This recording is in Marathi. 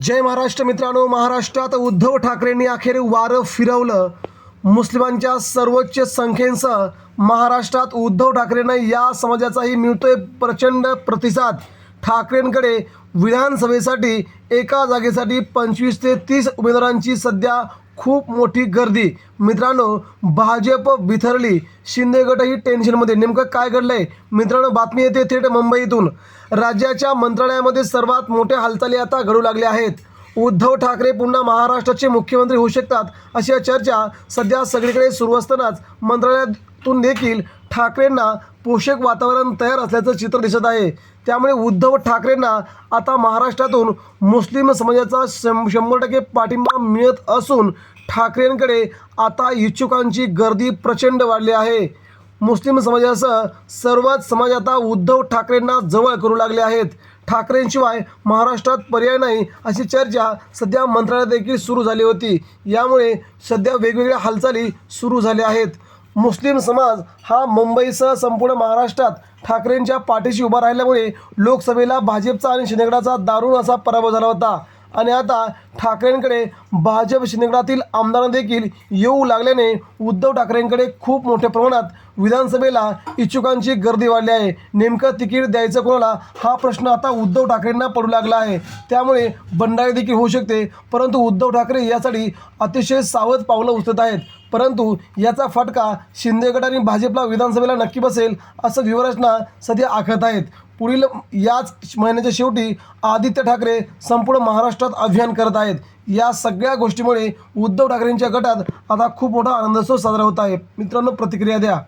जय महाराष्ट्र मित्रांनो महाराष्ट्रात उद्धव ठाकरेंनी अखेर वारं फिरवलं. मुस्लिमांच्या सर्वोच्च संख्येसह महाराष्ट्रात उद्धव ठाकरेंना या समाजाचाही मिळतोय प्रचंड प्रतिसाद. ठाकरेंकडे विधानसभेसाठी एका जागेसाठी पंचवीस ते तीस उमेदवारांची सध्या खूप मोठी गर्दी. मित्रांनो भाजप बिथरली शिंदे गटही टेन्शनमध्ये नेमकं काय घडलंय? मित्रांनो बातमी येते थेट मुंबईतून. राज्याच्या मंत्रालयामध्ये सर्वात मोठ्या हालचाली आता घडू लागल्या आहेत. उद्धव ठाकरे पुन्हा महाराष्ट्राचे मुख्यमंत्री होऊ शकतात अशा चर्चा सध्या सगळीकडे सुरू असतानाच मंत्रालयात तून देखील ठाकरेंना पोषक वातावरण तयार असल्याचं चित्र दिसत आहे. त्यामुळे उद्धव ठाकरेंना आता महाराष्ट्रातून मुस्लिम समाजाचा शं शंभर टक्के पाठिंबा मिळत असून ठाकरेंकडे आता इच्छुकांची गर्दी प्रचंड वाढली आहे. मुस्लिम समाजासह सर्वच समाज आता उद्धव ठाकरेंना जवळ करू लागले आहेत. ठाकरेंशिवाय महाराष्ट्रात पर्याय नाही अशी चर्चा सध्या मंत्रालयात देखील सुरू झाली होती. यामुळे सध्या वेगवेगळ्या हालचाली सुरू झाल्या आहेत. मुस्लिम समाज हा मुंबईसह संपूर्ण महाराष्ट्रात ठाकरेंच्या पाठीशी उभा राहिल्यामुळे लोकसभेला भाजपचा आणि शिंदेगडाचा दारुण असा पराभव झाला होता. आणि आता ठाकरेंकडे भाजप शिंदेगडातील आमदारांना देखील येऊ लागल्याने उद्धव ठाकरेंकडे खूप मोठ्या प्रमाणात विधानसभेला इच्छुकांची गर्दी वाढली आहे. नेमकं तिकीट द्यायचं कोणाला? हा प्रश्न आता उद्धव ठाकरेंना पडू लागला आहे. त्यामुळे बंडाळी देखील होऊ शकते. परंतु उद्धव ठाकरे यासाठी अतिशय सावध पावलं उचलत आहेत. परंतु याचा फटका शिंदे गट आणि भाजपला विधानसभेला नक्की बसेल असं व्यूहरचना सध्या आखत आहेत. पुढील याच महिन्याच्या शेवटी आदित्य ठाकरे संपूर्ण महाराष्ट्रात अभियान करत आहेत. या सगळ्या गोष्टीमुळे उद्धव ठाकरेंच्या गटात आता खूप मोठा आनंदोत्सव साजरा होत आहे. मित्रांनो प्रतिक्रिया द्या.